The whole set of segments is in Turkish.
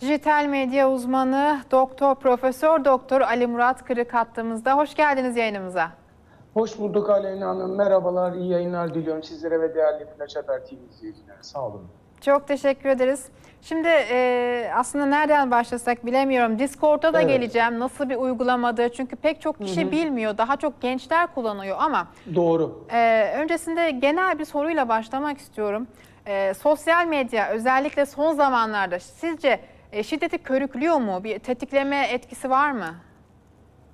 Dijital medya uzmanı Doktor Profesör Doktor Ali Murat Kırık hattımızda. Hoş geldiniz yayınımıza. Hoş bulduk Aleyna Hanım. Merhabalar, iyi yayınlar diliyorum sizlere ve değerli Flash Haber TV izleyicilerine. Sağ olun. Çok teşekkür ederiz. Şimdi e, aslında nereden başlasak bilemiyorum. Discord'a da Evet. geleceğim. Nasıl bir uygulamadır? Çünkü pek çok kişi bilmiyor. Daha çok gençler kullanıyor ama Doğru. e, öncesinde genel bir soruyla başlamak istiyorum. E, sosyal medya özellikle son zamanlarda sizce e, şiddeti körüklüyor mu? Bir tetikleme etkisi var mı?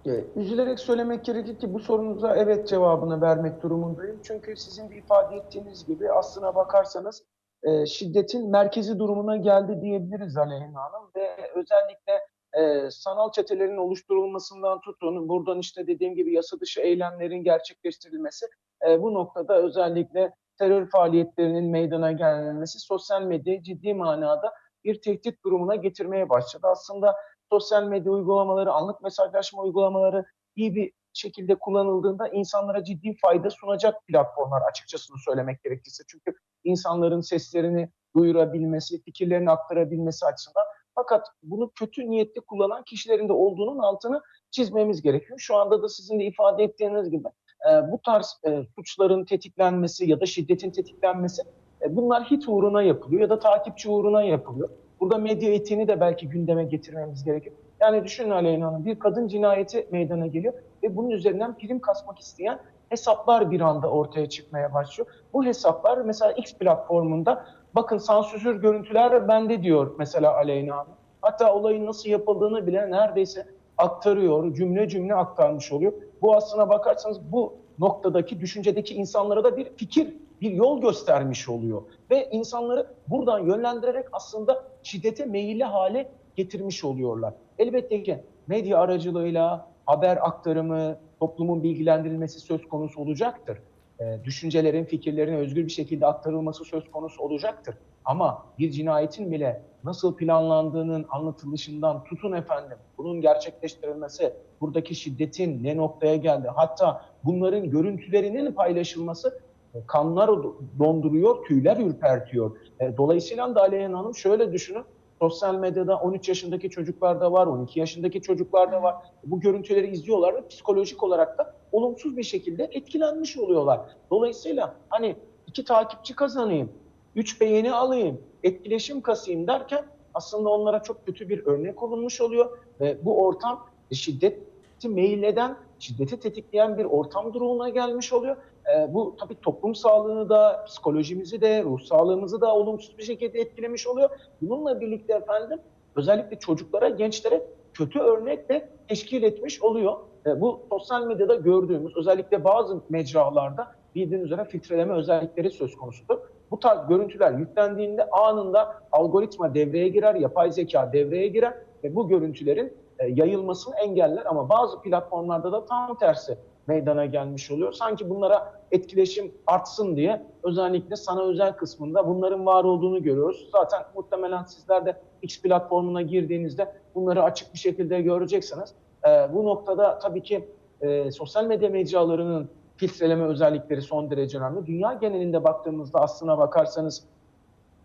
Ee, üzülerek söylemek gerekir ki bu sorunuza evet cevabını vermek durumundayım. Çünkü sizin de ifade ettiğiniz gibi aslına bakarsanız e, şiddetin merkezi durumuna geldi diyebiliriz Aleyna Hanım. Ve özellikle e, sanal çetelerin oluşturulmasından tutun, buradan işte dediğim gibi yasa dışı eylemlerin gerçekleştirilmesi, e, bu noktada özellikle terör faaliyetlerinin meydana gelmesi sosyal medyayı ciddi manada bir tehdit durumuna getirmeye başladı. Aslında sosyal medya uygulamaları, anlık mesajlaşma uygulamaları iyi bir şekilde kullanıldığında insanlara ciddi fayda sunacak platformlar açıkçası söylemek gerekirse. Çünkü insanların seslerini duyurabilmesi, fikirlerini aktarabilmesi açısından. Fakat bunu kötü niyetli kullanan kişilerin de olduğunun altını çizmemiz gerekiyor. Şu anda da sizin de ifade ettiğiniz gibi e, bu tarz e, suçların tetiklenmesi ya da şiddetin tetiklenmesi e, bunlar hit uğruna yapılıyor ya da takipçi uğruna yapılıyor. Burada medya etiğini de belki gündeme getirmemiz gerekir. Yani düşünün Aleyna Hanım bir kadın cinayeti meydana geliyor ve bunun üzerinden prim kasmak isteyen hesaplar bir anda ortaya çıkmaya başlıyor. Bu hesaplar mesela X platformunda bakın sansürsüz görüntüler bende diyor mesela Aleyna Hanım. Hatta olayın nasıl yapıldığını bile neredeyse aktarıyor, cümle cümle aktarmış oluyor. Bu aslına bakarsanız bu noktadaki düşüncedeki insanlara da bir fikir, bir yol göstermiş oluyor. Ve insanları buradan yönlendirerek aslında şiddete meyilli hale getirmiş oluyorlar. Elbette ki medya aracılığıyla haber aktarımı, toplumun bilgilendirilmesi söz konusu olacaktır. Ee, düşüncelerin, fikirlerin özgür bir şekilde aktarılması söz konusu olacaktır. Ama bir cinayetin bile nasıl planlandığının anlatılışından tutun efendim, bunun gerçekleştirilmesi, buradaki şiddetin ne noktaya geldi, hatta bunların görüntülerinin paylaşılması e, kanlar donduruyor, tüyler ürpertiyor. E, Dolayısıyla da Aleyna Hanım şöyle düşünün, sosyal medyada 13 yaşındaki çocuklar da var, 12 yaşındaki çocuklar da var. Bu görüntüleri izliyorlar ve psikolojik olarak da olumsuz bir şekilde etkilenmiş oluyorlar. Dolayısıyla hani iki takipçi kazanayım, üç beğeni alayım, etkileşim kasayım derken aslında onlara çok kötü bir örnek olunmuş oluyor. Ve bu ortam şiddeti meyilleden, şiddeti tetikleyen bir ortam durumuna gelmiş oluyor. Ee, bu tabii toplum sağlığını da, psikolojimizi de, ruh sağlığımızı da olumsuz bir şekilde etkilemiş oluyor. Bununla birlikte efendim özellikle çocuklara, gençlere kötü örnek de teşkil etmiş oluyor. Ee, bu sosyal medyada gördüğümüz özellikle bazı mecralarda bildiğiniz üzere filtreleme özellikleri söz konusudur. Bu tarz görüntüler yüklendiğinde anında algoritma devreye girer, yapay zeka devreye girer ve bu görüntülerin e, yayılmasını engeller ama bazı platformlarda da tam tersi meydana gelmiş oluyor. Sanki bunlara etkileşim artsın diye özellikle sana özel kısmında bunların var olduğunu görüyoruz. Zaten muhtemelen sizler de X platformuna girdiğinizde bunları açık bir şekilde göreceksiniz. E, bu noktada tabii ki e, sosyal medya mecralarının filtreleme özellikleri son derece önemli. Dünya genelinde baktığımızda aslına bakarsanız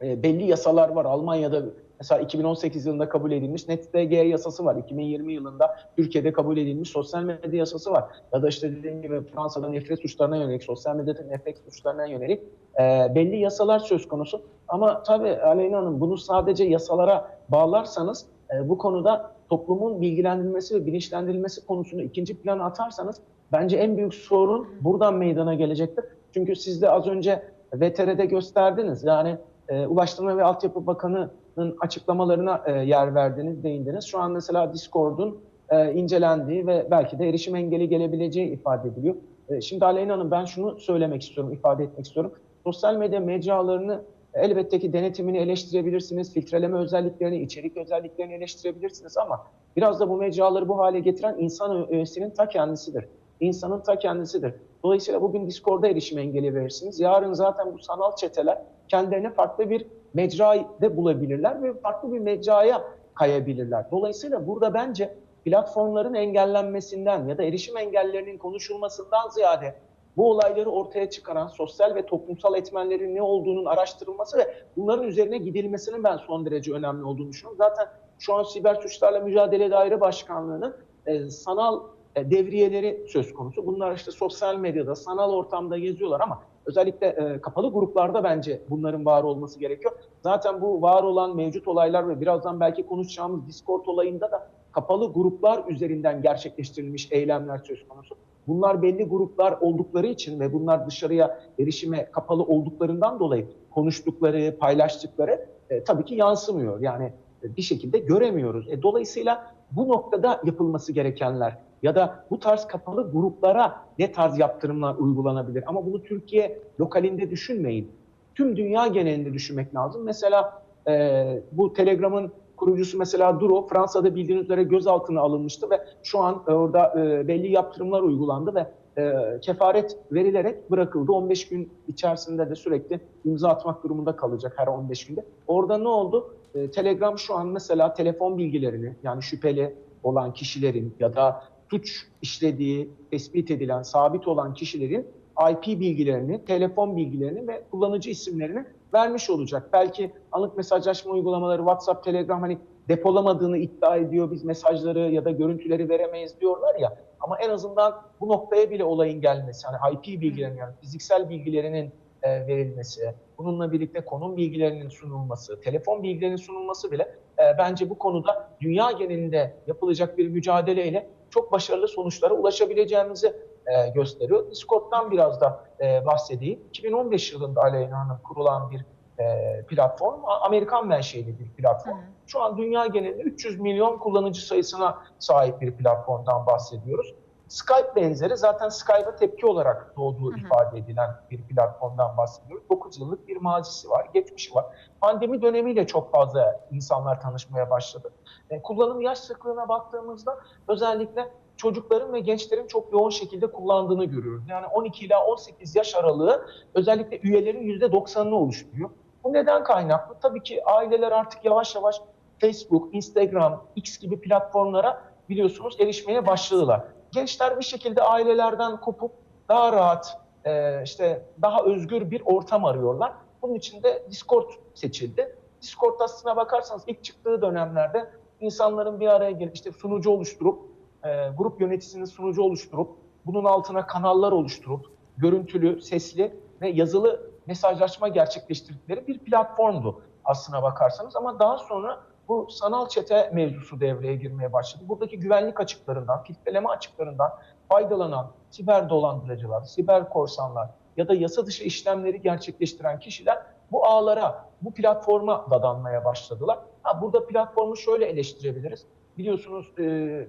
e, belli yasalar var. Almanya'da mesela 2018 yılında kabul edilmiş NetzDG yasası var. 2020 yılında Türkiye'de kabul edilmiş sosyal medya yasası var. Ya da işte dediğim gibi Fransa'da nefret suçlarına yönelik, sosyal medyada nefret suçlarına yönelik e, belli yasalar söz konusu. Ama tabii Aleyna Hanım bunu sadece yasalara bağlarsanız e, bu konuda toplumun bilgilendirilmesi ve bilinçlendirilmesi konusunu ikinci plana atarsanız bence en büyük sorun buradan meydana gelecektir. Çünkü siz de az önce VTR'de gösterdiniz. Yani e, Ulaştırma ve Altyapı Bakanı'nın açıklamalarına e, yer verdiniz, değindiniz. Şu an mesela Discord'un e, incelendiği ve belki de erişim engeli gelebileceği ifade ediliyor. E, şimdi Aleyna Hanım ben şunu söylemek istiyorum, ifade etmek istiyorum. Sosyal medya mecralarını elbette ki denetimini eleştirebilirsiniz, filtreleme özelliklerini, içerik özelliklerini eleştirebilirsiniz ama biraz da bu mecraları bu hale getiren insan öğesinin ta kendisidir. İnsanın ta kendisidir. Dolayısıyla bugün Discord'a erişim engeli verirsiniz. Yarın zaten bu sanal çeteler kendilerine farklı bir mecrada bulabilirler ve farklı bir mecraya kayabilirler. Dolayısıyla burada bence platformların engellenmesinden ya da erişim engellerinin konuşulmasından ziyade bu olayları ortaya çıkaran sosyal ve toplumsal etmenlerin ne olduğunun araştırılması ve bunların üzerine gidilmesinin ben son derece önemli olduğunu düşünüyorum. Zaten şu an Siber Suçlarla Mücadele Daire Başkanlığı'nın e, sanal devriyeleri söz konusu. Bunlar işte sosyal medyada, sanal ortamda geziyorlar ama özellikle e, kapalı gruplarda bence bunların var olması gerekiyor. Zaten bu var olan mevcut olaylar ve birazdan belki konuşacağımız Discord olayında da kapalı gruplar üzerinden gerçekleştirilmiş eylemler söz konusu. Bunlar belli gruplar oldukları için ve bunlar dışarıya erişime kapalı olduklarından dolayı konuştukları, paylaştıkları e, tabii ki yansımıyor. Yani e, bir şekilde göremiyoruz. E, dolayısıyla bu noktada yapılması gerekenler ya da bu tarz kapalı gruplara ne tarz yaptırımlar uygulanabilir? Ama bunu Türkiye lokalinde düşünmeyin. Tüm dünya genelinde düşünmek lazım. Mesela e, bu Telegram'ın kurucusu mesela Duro Fransa'da bildiğiniz üzere gözaltına alınmıştı ve şu an e, orada e, belli yaptırımlar uygulandı ve e, kefaret verilerek bırakıldı. 15 gün içerisinde de sürekli imza atmak durumunda kalacak her 15 günde. Orada ne oldu? E, Telegram şu an mesela telefon bilgilerini yani şüpheli olan kişilerin ya da suç işlediği tespit edilen sabit olan kişilerin IP bilgilerini, telefon bilgilerini ve kullanıcı isimlerini vermiş olacak. Belki anlık mesajlaşma uygulamaları WhatsApp, Telegram hani depolamadığını iddia ediyor. Biz mesajları ya da görüntüleri veremeyiz diyorlar ya. Ama en azından bu noktaya bile olayın gelmesi, hani IP bilgilerinin yani fiziksel bilgilerinin e, verilmesi, bununla birlikte konum bilgilerinin sunulması, telefon bilgilerinin sunulması bile e, bence bu konuda dünya genelinde yapılacak bir mücadeleyle çok başarılı sonuçlara ulaşabileceğimizi e, gösteriyor. Discord'dan biraz da e, bahsedeyim. 2015 yılında Aleyna Hanım kurulan bir e, platform, Amerikan menşeli bir platform. Hı. Şu an dünya genelinde 300 milyon kullanıcı sayısına sahip bir platformdan bahsediyoruz. Skype benzeri zaten Skype'a tepki olarak doğduğu ifade edilen bir platformdan bahsediyoruz. 9 yıllık bir mazisi var, geçmişi var. Pandemi dönemiyle çok fazla insanlar tanışmaya başladı. E, kullanım yaş sıklığına baktığımızda özellikle çocukların ve gençlerin çok yoğun şekilde kullandığını görüyoruz. Yani 12 ila 18 yaş aralığı özellikle üyelerin %90'ını oluşturuyor. Bu neden kaynaklı? Tabii ki aileler artık yavaş yavaş Facebook, Instagram, X gibi platformlara biliyorsunuz erişmeye başladılar. Gençler bir şekilde ailelerden kopup daha rahat, e, işte daha özgür bir ortam arıyorlar. Bunun için de Discord seçildi. Discord aslına bakarsanız ilk çıktığı dönemlerde insanların bir araya gelip işte sunucu oluşturup, e, grup yöneticisinin sunucu oluşturup, bunun altına kanallar oluşturup, görüntülü, sesli ve yazılı mesajlaşma gerçekleştirdikleri bir platformdu aslına bakarsanız. Ama daha sonra bu sanal çete mevzusu devreye girmeye başladı. Buradaki güvenlik açıklarından, filtreleme açıklarından faydalanan siber dolandırıcılar, siber korsanlar ya da yasa dışı işlemleri gerçekleştiren kişiler bu ağlara, bu platforma dadanmaya başladılar. Ha, burada platformu şöyle eleştirebiliriz. Biliyorsunuz e,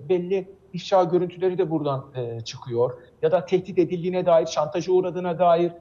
belli ifşa görüntüleri de buradan e, çıkıyor. Ya da tehdit edildiğine dair, şantaja uğradığına dair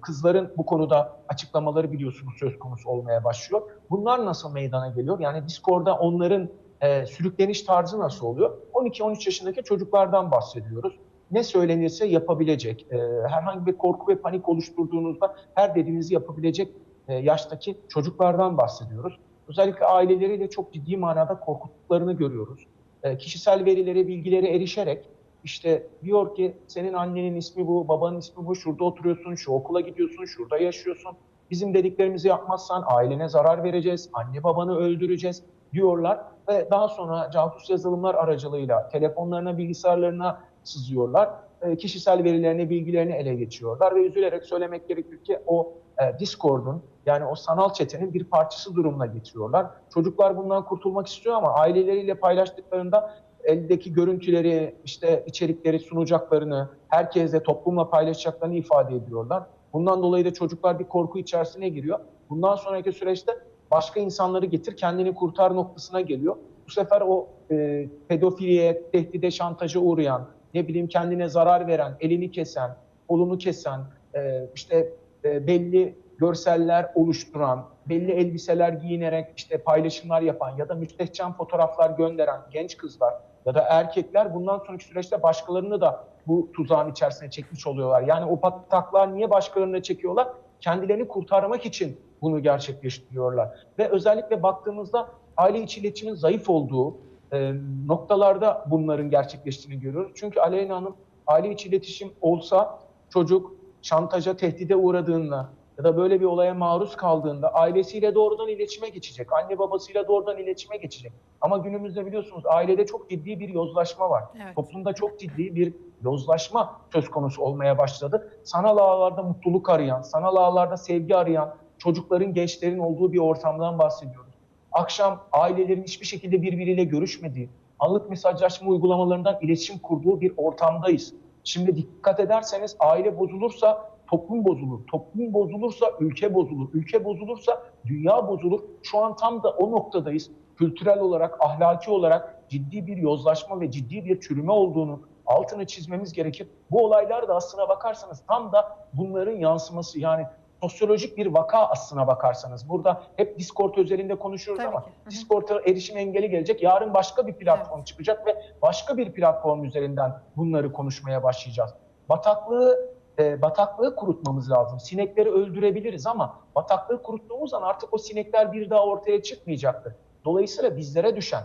kızların bu konuda açıklamaları biliyorsunuz söz konusu olmaya başlıyor. Bunlar nasıl meydana geliyor? Yani Discord'da onların e, sürükleniş tarzı nasıl oluyor? 12-13 yaşındaki çocuklardan bahsediyoruz. Ne söylenirse yapabilecek, e, herhangi bir korku ve panik oluşturduğunuzda her dediğinizi yapabilecek e, yaştaki çocuklardan bahsediyoruz. Özellikle aileleriyle çok ciddi manada korkuttuklarını görüyoruz. E, kişisel verilere, bilgilere erişerek işte diyor ki senin annenin ismi bu, babanın ismi bu, şurada oturuyorsun, şu okula gidiyorsun, şurada yaşıyorsun. Bizim dediklerimizi yapmazsan ailene zarar vereceğiz, anne babanı öldüreceğiz diyorlar. Ve daha sonra casus yazılımlar aracılığıyla telefonlarına, bilgisayarlarına sızıyorlar. E, kişisel verilerini, bilgilerini ele geçiyorlar ve üzülerek söylemek gerekir ki o e, Discord'un yani o sanal çetenin bir parçası durumuna getiriyorlar. Çocuklar bundan kurtulmak istiyor ama aileleriyle paylaştıklarında eldeki görüntüleri, işte içerikleri sunacaklarını, herkesle toplumla paylaşacaklarını ifade ediyorlar. Bundan dolayı da çocuklar bir korku içerisine giriyor. Bundan sonraki süreçte başka insanları getir kendini kurtar noktasına geliyor. Bu sefer o e, pedofiliye, tehdide, şantaja uğrayan, ne bileyim kendine zarar veren, elini kesen, kolunu kesen, e, işte e, belli görseller oluşturan, belli elbiseler giyinerek işte paylaşımlar yapan ya da müstehcen fotoğraflar gönderen genç kızlar ya da erkekler bundan sonraki süreçte başkalarını da bu tuzağın içerisine çekmiş oluyorlar. Yani o pataklar niye başkalarını çekiyorlar? Kendilerini kurtarmak için bunu gerçekleştiriyorlar. Ve özellikle baktığımızda aile içi iletişimin zayıf olduğu e, noktalarda bunların gerçekleştiğini görüyoruz. Çünkü Aleyna Hanım aile içi iletişim olsa çocuk şantaja, tehdide uğradığında ya da böyle bir olaya maruz kaldığında ailesiyle doğrudan iletişime geçecek. Anne babasıyla doğrudan iletişime geçecek. Ama günümüzde biliyorsunuz ailede çok ciddi bir yozlaşma var. Evet. Toplumda çok ciddi bir yozlaşma söz konusu olmaya başladı. Sanal ağlarda mutluluk arayan, sanal ağlarda sevgi arayan çocukların, gençlerin olduğu bir ortamdan bahsediyoruz. Akşam ailelerin hiçbir şekilde birbiriyle görüşmediği, anlık mesajlaşma uygulamalarından iletişim kurduğu bir ortamdayız. Şimdi dikkat ederseniz aile bozulursa toplum bozulur. Toplum bozulursa ülke bozulur. Ülke bozulursa dünya bozulur. Şu an tam da o noktadayız. Kültürel olarak, ahlaki olarak ciddi bir yozlaşma ve ciddi bir çürüme olduğunu altını çizmemiz gerekir. Bu olaylar da aslına bakarsanız tam da bunların yansıması yani sosyolojik bir vaka aslına bakarsanız. Burada hep Discord özelinde konuşuyoruz Tabii ama. Discord'a erişim engeli gelecek. Yarın başka bir platform çıkacak ve başka bir platform üzerinden bunları konuşmaya başlayacağız. Bataklığı e, bataklığı kurutmamız lazım. Sinekleri öldürebiliriz ama bataklığı kuruttuğumuz zaman artık o sinekler bir daha ortaya çıkmayacaktır. Dolayısıyla bizlere düşen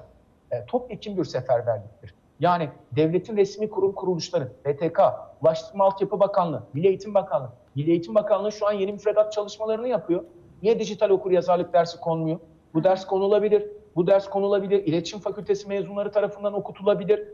e, topyekun bir seferberliktir. Yani devletin resmi kurum kuruluşları, BTK, Ulaştırma Altyapı Bakanlığı, Milli Eğitim Bakanlığı, Milli Eğitim Bakanlığı şu an yeni müfredat çalışmalarını yapıyor. Niye dijital okur yazarlık dersi konmuyor? Bu ders konulabilir. Bu ders konulabilir. İletişim Fakültesi mezunları tarafından okutulabilir.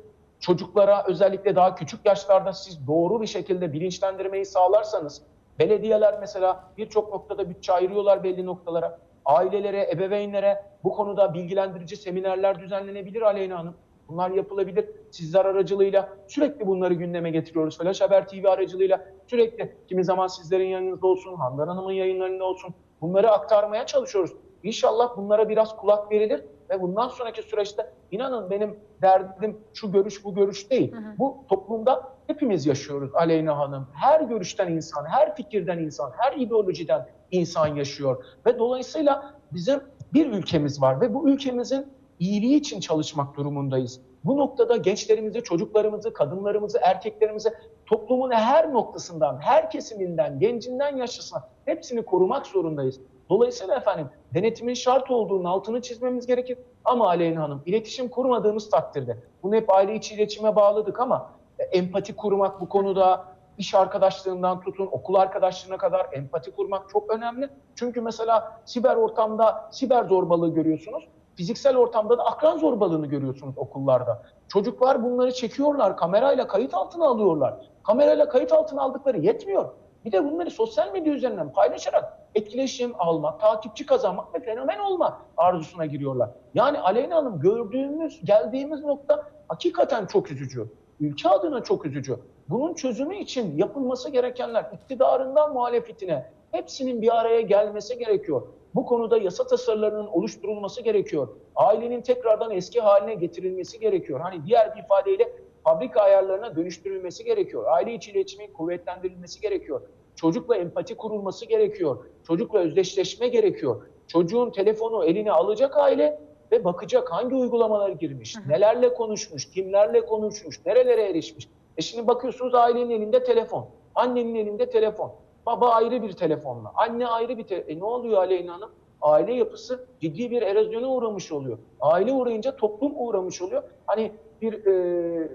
Çocuklara özellikle daha küçük yaşlarda siz doğru bir şekilde bilinçlendirmeyi sağlarsanız, belediyeler mesela birçok noktada bütçe ayırıyorlar belli noktalara. Ailelere, ebeveynlere bu konuda bilgilendirici seminerler düzenlenebilir Aleyna Hanım. Bunlar yapılabilir. Sizler aracılığıyla sürekli bunları gündeme getiriyoruz. Flash Haber TV aracılığıyla sürekli kimi zaman sizlerin yayınınızda olsun, Handan Hanım'ın yayınlarında olsun bunları aktarmaya çalışıyoruz. İnşallah bunlara biraz kulak verilir ve bundan sonraki süreçte inanın benim derdim şu görüş bu görüş değil. Hı hı. Bu toplumda hepimiz yaşıyoruz Aleyna Hanım. Her görüşten insan, her fikirden insan, her ideolojiden insan yaşıyor. Ve dolayısıyla bizim bir ülkemiz var ve bu ülkemizin iyiliği için çalışmak durumundayız. Bu noktada gençlerimizi, çocuklarımızı, kadınlarımızı, erkeklerimizi toplumun her noktasından, her kesiminden, gencinden yaşlısına hepsini korumak zorundayız. Dolayısıyla efendim denetimin şart olduğunun altını çizmemiz gerekir. Ama Aleyna Hanım iletişim kurmadığımız takdirde, bunu hep aile içi iletişime bağladık ama e, empati kurmak bu konuda iş arkadaşlığından tutun okul arkadaşlığına kadar empati kurmak çok önemli. Çünkü mesela siber ortamda siber zorbalığı görüyorsunuz. Fiziksel ortamda da akran zorbalığını görüyorsunuz okullarda. Çocuklar bunları çekiyorlar, kamerayla kayıt altına alıyorlar. Kamerayla kayıt altına aldıkları yetmiyor. Bir de bunları sosyal medya üzerinden paylaşarak etkileşim almak, takipçi kazanmak ve fenomen olma arzusuna giriyorlar. Yani Aleyna Hanım gördüğümüz, geldiğimiz nokta hakikaten çok üzücü. Ülke adına çok üzücü. Bunun çözümü için yapılması gerekenler iktidarından muhalefetine hepsinin bir araya gelmesi gerekiyor. Bu konuda yasa tasarılarının oluşturulması gerekiyor. Ailenin tekrardan eski haline getirilmesi gerekiyor. Hani diğer bir ifadeyle fabrika ayarlarına dönüştürülmesi gerekiyor. Aile içi iletişimin kuvvetlendirilmesi gerekiyor. Çocukla empati kurulması gerekiyor. Çocukla özdeşleşme gerekiyor. Çocuğun telefonu eline alacak aile ve bakacak hangi uygulamalar girmiş, Hı hı. nelerle konuşmuş, kimlerle konuşmuş, nerelere erişmiş. E şimdi bakıyorsunuz ailenin elinde telefon, annenin elinde telefon, baba ayrı bir telefonla, anne ayrı bir telefon. E ne oluyor Aleyna Hanım? Aile yapısı ciddi bir erozyona uğramış oluyor. Aile uğrayınca toplum uğramış oluyor. Hani bir e,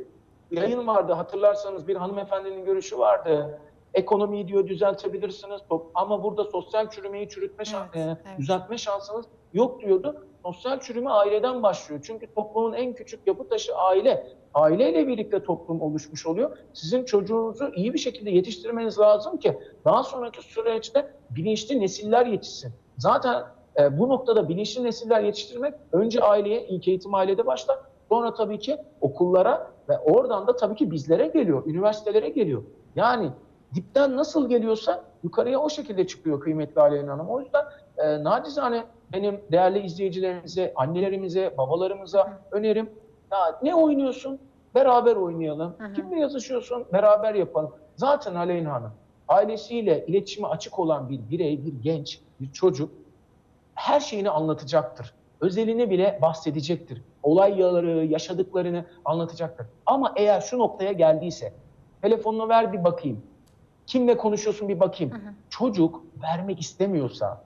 yayın vardı hatırlarsanız bir hanımefendinin görüşü vardı. Ekonomiyi diyor düzeltebilirsiniz ama burada sosyal çürümeyi çürütme şan- Evet, e, evet. düzeltme şansınız yok diyordu. Sosyal çürüme aileden başlıyor. Çünkü toplumun en küçük yapı taşı aile. Aileyle birlikte toplum oluşmuş oluyor. Sizin çocuğunuzu iyi bir şekilde yetiştirmeniz lazım ki daha sonraki süreçte bilinçli nesiller yetişsin. Zaten e, bu noktada bilinçli nesiller yetiştirmek önce aileye, ilk eğitim ailede başlar. Sonra tabii ki okullara ve oradan da tabii ki bizlere geliyor, üniversitelere geliyor. Yani dipten nasıl geliyorsa yukarıya o şekilde çıkıyor kıymetli Aleyna Hanım. O yüzden e, nacizane benim değerli izleyicilerimize, annelerimize, babalarımıza önerim. Ya ne oynuyorsun? Beraber oynayalım. Hı hı. Kimle yazışıyorsun? Beraber yapalım. Zaten Aleyna Hanım ailesiyle iletişime açık olan bir birey, bir genç, bir çocuk her şeyini anlatacaktır. Özelini bile bahsedecektir. Olayları, yaşadıklarını anlatacaktır. Ama eğer şu noktaya geldiyse, telefonunu ver bir bakayım. Kimle konuşuyorsun bir bakayım. Hı hı. Çocuk vermek istemiyorsa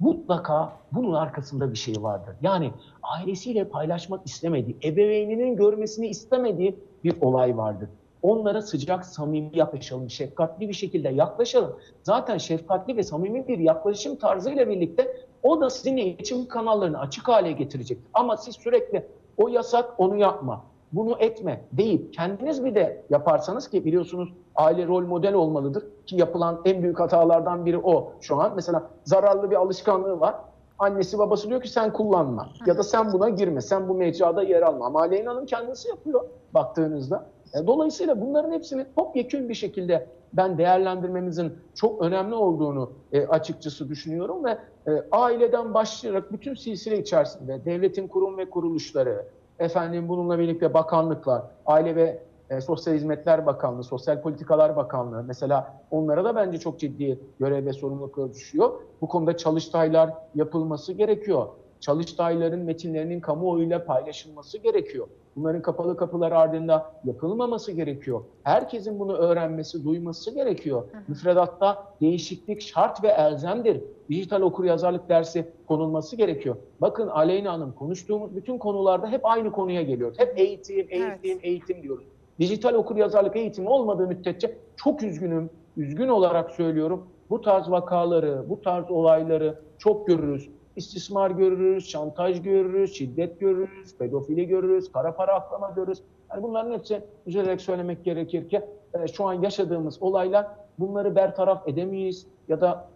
mutlaka bunun arkasında bir şey vardır. Yani ailesiyle paylaşmak istemediği, ebeveyninin görmesini istemediği bir olay vardır. onlara sıcak, samimi yaklaşalım, şefkatli bir şekilde yaklaşalım. Zaten şefkatli ve samimi bir yaklaşım tarzıyla birlikte o da sizin iletişim kanallarını açık hale getirecek. Ama siz sürekli o yasak, onu yapma, bunu etme deyip kendiniz bir de yaparsanız ki biliyorsunuz aile rol model olmalıdır ki yapılan en büyük hatalardan biri o şu an. Mesela zararlı bir alışkanlığı var. Annesi babası diyor ki sen kullanma ya da sen buna girme, sen bu mecrada yer alma. Ama Aleyna Hanım kendisi yapıyor baktığınızda. E, Dolayısıyla bunların hepsini topyekün bir şekilde ben değerlendirmemizin çok önemli olduğunu e, açıkçası düşünüyorum ve e, aileden başlayarak bütün silsile içerisinde devletin kurum ve kuruluşları, efendim bununla birlikte bakanlıklar, Aile ve e, Sosyal Hizmetler Bakanlığı, Sosyal Politikalar Bakanlığı mesela onlara da bence çok ciddi görev ve sorumlulukları düşüyor. Bu konuda çalıştaylar yapılması gerekiyor. Çalıştayların metinlerinin kamuoyuyla paylaşılması gerekiyor. Bunların kapalı kapılar ardında yapılmaması gerekiyor. Herkesin bunu öğrenmesi, duyması gerekiyor. Müfredatta değişiklik şart ve elzemdir. Dijital okuryazarlık dersi konulması gerekiyor. Bakın Aleyna Hanım konuştuğumuz bütün konularda hep aynı konuya geliyoruz. Hep eğitim, eğitim, Evet. eğitim diyoruz. Dijital okuryazarlık eğitimi olmadığı müddetçe çok üzgünüm, üzgün olarak söylüyorum. Bu tarz vakaları, bu tarz olayları çok görürüz. İstismar görürüz, şantaj görürüz, şiddet görürüz, pedofili görürüz, kara para aklama görürüz. Yani bunların hepsi üzülerek söylemek gerekir ki e, şu an yaşadığımız olaylar bunları bertaraf edemeyiz ya da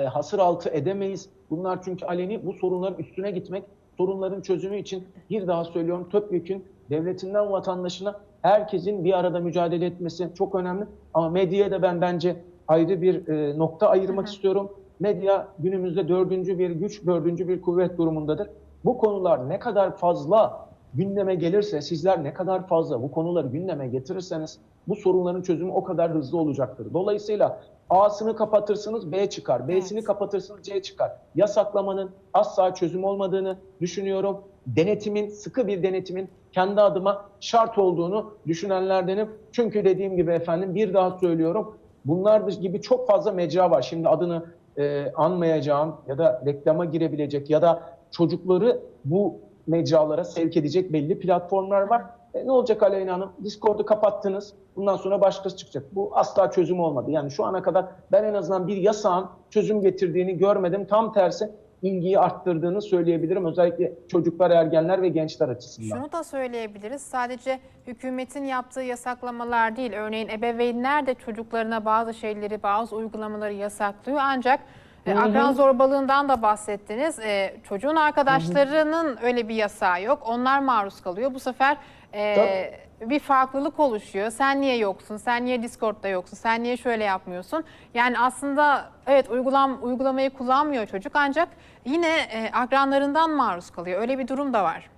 e, hasır altı edemeyiz. Bunlar çünkü aleni bu sorunların üstüne gitmek, sorunların çözümü için bir daha söylüyorum topyekün devletinden vatandaşına herkesin bir arada mücadele etmesi çok önemli. Ama medyaya da ben bence ayrı bir e, nokta ayırmak istiyorum. Medya günümüzde dördüncü bir güç, dördüncü bir kuvvet durumundadır. Bu konular ne kadar fazla gündeme gelirse, sizler ne kadar fazla bu konuları gündeme getirirseniz bu sorunların çözümü o kadar hızlı olacaktır. Dolayısıyla A'sını kapatırsınız B çıkar, B'sini Evet. kapatırsınız C çıkar. Yasaklamanın asla çözüm olmadığını düşünüyorum. Denetimin, sıkı bir denetimin kendi adıma şart olduğunu düşünenlerdenim. Çünkü dediğim gibi efendim bir daha söylüyorum. Bunlar gibi çok fazla mecra var. Şimdi adını e, anmayacağım ya da reklama girebilecek ya da çocukları bu mecralara sevk edecek belli platformlar var. E, ne olacak Aleyna Hanım? Discord'u kapattınız. Bundan sonra başkası çıkacak. Bu asla çözüm olmadı. Yani şu ana kadar ben en azından bir yasağın çözüm getirdiğini görmedim. Tam tersi ilgiyi arttırdığını söyleyebilirim. Özellikle çocuklar, ergenler ve gençler açısından. Şunu da söyleyebiliriz. Sadece hükümetin yaptığı yasaklamalar değil. Örneğin ebeveynler de çocuklarına bazı şeyleri, bazı uygulamaları yasaklıyor. Ancak e, Hı hı. akran zorbalığından da bahsettiniz. E, çocuğun arkadaşlarının öyle bir yasağı yok. Onlar maruz kalıyor. Bu sefer e, bir farklılık oluşuyor. Sen niye yoksun? Sen niye Discord'da yoksun? Sen niye şöyle yapmıyorsun? Yani aslında evet uygulam uygulamayı kullanmıyor çocuk ancak yine e, akranlarından maruz kalıyor. Öyle bir durum da var.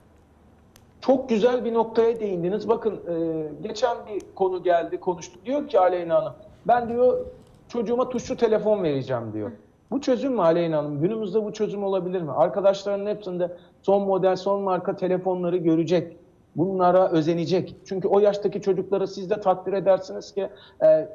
Çok güzel bir noktaya değindiniz. Bakın e, geçen bir konu geldi konuştuk. Diyor ki Aleyna Hanım ben diyor çocuğuma tuşlu telefon vereceğim diyor. Bu çözüm mü Aleyna Hanım? Günümüzde bu çözüm olabilir mi? Arkadaşlarının hepsinde son model, son marka telefonları görecek. Bunlara özenecek. Çünkü o yaştaki çocukları siz de takdir edersiniz ki e,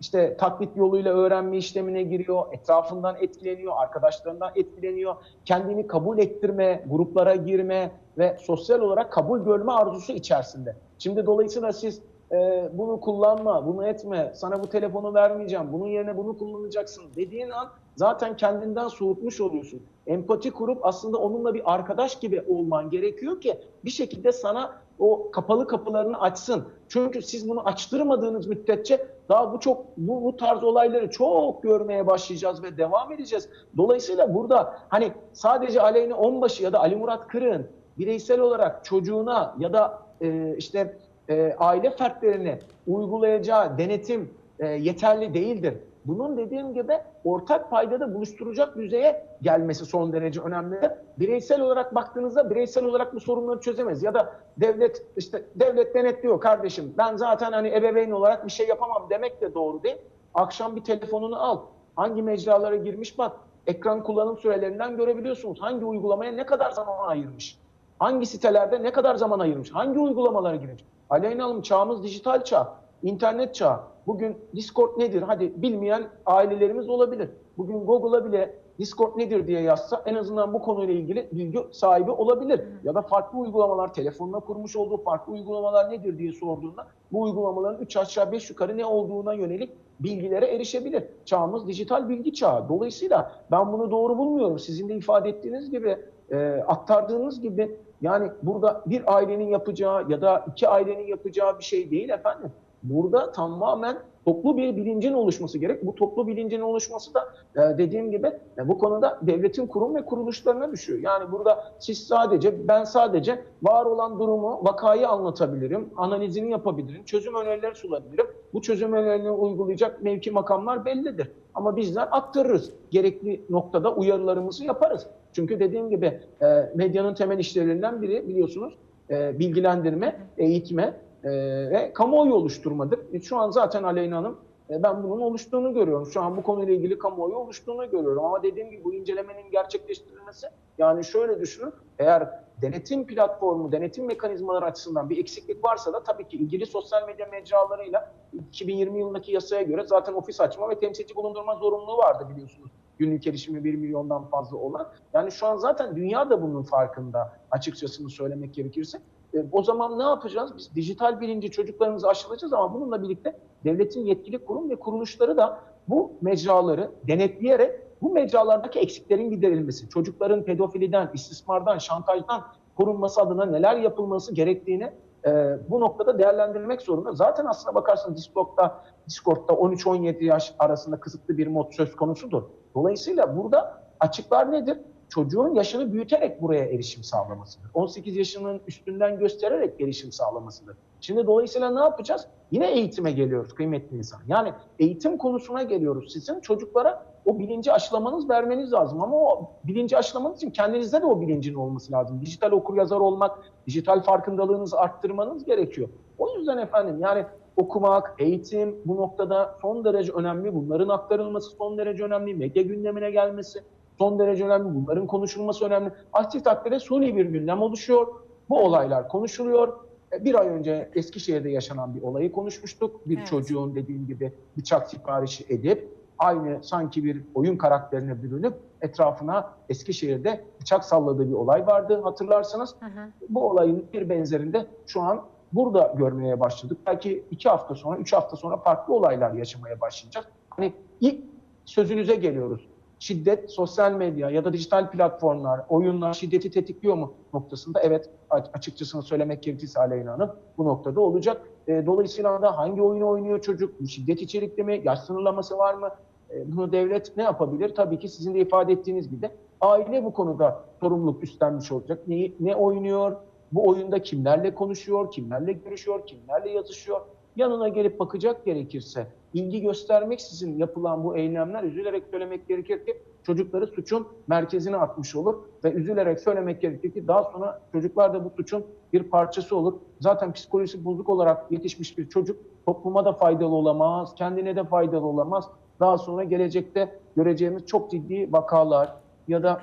işte taklit yoluyla öğrenme işlemine giriyor, etrafından etkileniyor, arkadaşlarından etkileniyor, kendini kabul ettirme, gruplara girme ve sosyal olarak kabul görme arzusu içerisinde. Şimdi dolayısıyla siz e, bunu kullanma, bunu etme, sana bu telefonu vermeyeceğim, bunun yerine bunu kullanacaksın dediğin an zaten kendinden soğutmuş oluyorsun. Empati kurup aslında onunla bir arkadaş gibi olman gerekiyor ki bir şekilde sana o kapalı kapılarını açsın. Çünkü siz bunu açtırmadığınız müddetçe daha bu çok bu, bu tarz olayları çok görmeye başlayacağız ve devam edeceğiz. Dolayısıyla burada hani sadece Aleyna Onbaşı ya da Ali Murat Kırık'ın bireysel olarak çocuğuna ya da e, işte e, aile fertlerine uygulayacağı denetim e, yeterli değildir. Bunun dediğim gibi ortak paydada buluşturacak düzeye gelmesi son derece önemli. Bireysel olarak baktığınızda bireysel olarak bu sorunları çözemez. Ya da devlet işte devlet denetliyor kardeşim. Ben zaten hani ebeveyn olarak bir şey yapamam demek de doğru değil. Akşam bir telefonunu al. Hangi mecralara girmiş bak. Ekran kullanım sürelerinden görebiliyorsunuz. Hangi uygulamaya ne kadar zaman ayırmış. Hangi sitelerde ne kadar zaman ayırmış. Hangi uygulamalara girmiş. Aleyna Hanım çağımız dijital çağ. internet çağı. Bugün Discord nedir? Hadi bilmeyen ailelerimiz olabilir. Bugün Google'a bile Discord nedir diye yazsa en azından bu konuyla ilgili bilgi sahibi olabilir. Ya da farklı uygulamalar, telefonla kurmuş olduğu farklı uygulamalar nedir diye sorduğunda bu uygulamaların 3 aşağı 5 yukarı ne olduğuna yönelik bilgilere erişebilir. Çağımız dijital bilgi çağı. Dolayısıyla ben bunu doğru bulmuyorum. Sizin de ifade ettiğiniz gibi, e, aktardığınız gibi yani burada bir ailenin yapacağı ya da iki ailenin yapacağı bir şey değil efendim. Burada tamamen toplu bir bilincin oluşması gerek. Bu toplu bilincin oluşması da e, dediğim gibi e, bu konuda devletin kurum ve kuruluşlarına düşüyor. Yani burada siz sadece, ben sadece var olan durumu, vakayı anlatabilirim, analizini yapabilirim, çözüm önerileri sunabilirim. Bu çözüm önerilerini uygulayacak mevki makamlar bellidir. Ama bizler aktarırız. Gerekli noktada uyarılarımızı yaparız. Çünkü dediğim gibi e, medyanın temel işlevlerinden biri biliyorsunuz bilgilendirme, eğitme e, ve kamuoyu oluşturmadır. E, Şu an zaten Aleyna Hanım e, ben bunun oluştuğunu görüyorum. Şu an bu konuyla ilgili kamuoyu oluştuğunu görüyorum. Ama dediğim gibi bu incelemenin gerçekleştirilmesi yani şöyle düşünün. Eğer denetim platformu, denetim mekanizmaları açısından bir eksiklik varsa da tabii ki ilgili sosyal medya mecralarıyla 2020 yılındaki yasaya göre zaten ofis açma ve temsilci bulundurma zorunluluğu vardı biliyorsunuz. Günlük erişimi 1 milyondan fazla olan. Yani şu an zaten dünya da bunun farkında açıkçasını söylemek gerekirse. E, o zaman ne yapacağız? Biz dijital bilinci çocuklarımıza aşılayacağız ama bununla birlikte devletin yetkili kurum ve kuruluşları da bu mecraları denetleyerek bu mecralardaki eksiklerin giderilmesi, çocukların pedofiliden, istismardan, şantajdan korunması adına neler yapılması gerektiğini e, bu noktada değerlendirmek zorunda. Zaten aslına bakarsanız Discord'da, Discord'da 13-17 yaş arasında kısıtlı bir mod söz konusudur. Dolayısıyla burada açıklar nedir? Çocuğun yaşını büyüterek buraya erişim sağlamasıdır. 18 yaşının üstünden göstererek erişim sağlamasıdır. Şimdi dolayısıyla ne yapacağız? Yine eğitime geliyoruz kıymetli insan. Yani eğitim konusuna geliyoruz. Sizin çocuklara o bilinci aşılamanız, vermeniz lazım. Ama o bilinci aşılamanız için kendinizde de o bilincin olması lazım. Dijital okur yazar olmak, dijital farkındalığınızı arttırmanız gerekiyor. O yüzden efendim yani okumak, eğitim bu noktada son derece önemli. Bunların aktarılması son derece önemli. Medya gündemine gelmesi son derece önemli. Bunların konuşulması önemli. Aksi takdirde suni bir gündem oluşuyor. Bu olaylar konuşuluyor. E, Bir ay önce Eskişehir'de yaşanan bir olayı konuşmuştuk. Bir Evet. çocuğun dediğim gibi bıçak siparişi edip aynı sanki bir oyun karakterine bürünüp etrafına Eskişehir'de bıçak salladığı bir olay vardı hatırlarsanız. Hı hı. Bu olayın bir benzerinde şu an burada görmeye başladık. Belki iki hafta sonra, üç hafta sonra farklı olaylar yaşamaya başlayacağız. Hani ilk sözünüze geliyoruz. Şiddet, sosyal medya ya da dijital platformlar, oyunlar şiddeti tetikliyor mu noktasında? Evet, açıkçası söylemek gerekirse Aleyna Hanım bu noktada olacak. E, dolayısıyla da hangi oyunu oynuyor çocuk? Şiddet içerikli mi? Yaş sınırlaması var mı? E, bunu devlet ne yapabilir? Tabii ki sizin de ifade ettiğiniz gibi aile bu konuda sorumluluk üstlenmiş olacak. Neyi, ne oynuyor? Bu oyunda kimlerle konuşuyor? Kimlerle görüşüyor? Kimlerle yazışıyor? Yanına gelip bakacak gerekirse ilgi göstermeksizin yapılan bu eylemler üzülerek söylemek gerekir ki çocukları suçun merkezine atmış olur ve üzülerek söylemek gerekir ki daha sonra çocuklar da bu suçun bir parçası olur. Zaten psikolojisi bozuk olarak yetişmiş bir çocuk topluma da faydalı olamaz, kendine de faydalı olamaz. Daha sonra gelecekte göreceğimiz çok ciddi vakalar ya da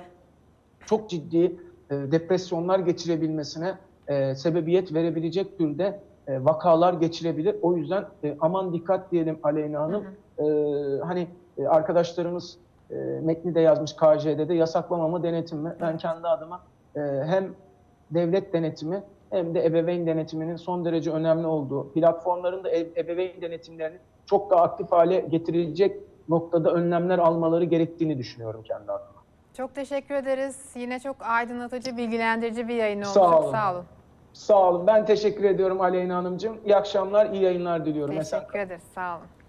çok ciddi e, depresyonlar geçirebilmesine e, sebebiyet verebilecek türde e, vakalar geçirebilir. O yüzden e, aman dikkat diyelim Aleyna Hanım. E, hani e, arkadaşlarımız e, metni de yazmış KJ'de de yasaklama mı denetim mi? Ben kendi adıma e, hem devlet denetimi hem de ebeveyn denetiminin son derece önemli olduğu, platformların da e- ebeveyn denetimlerinin çok daha aktif hale getirilecek noktada önlemler almaları gerektiğini düşünüyorum kendi adıma. Çok teşekkür ederiz. Yine çok aydınlatıcı, bilgilendirici bir yayın oldu. Sağ olun. Sağ olun. Sağ olun. Ben teşekkür ediyorum Aleyna Hanımcığım. İyi akşamlar, iyi yayınlar diliyorum. Teşekkür ederiz. Sağ olun.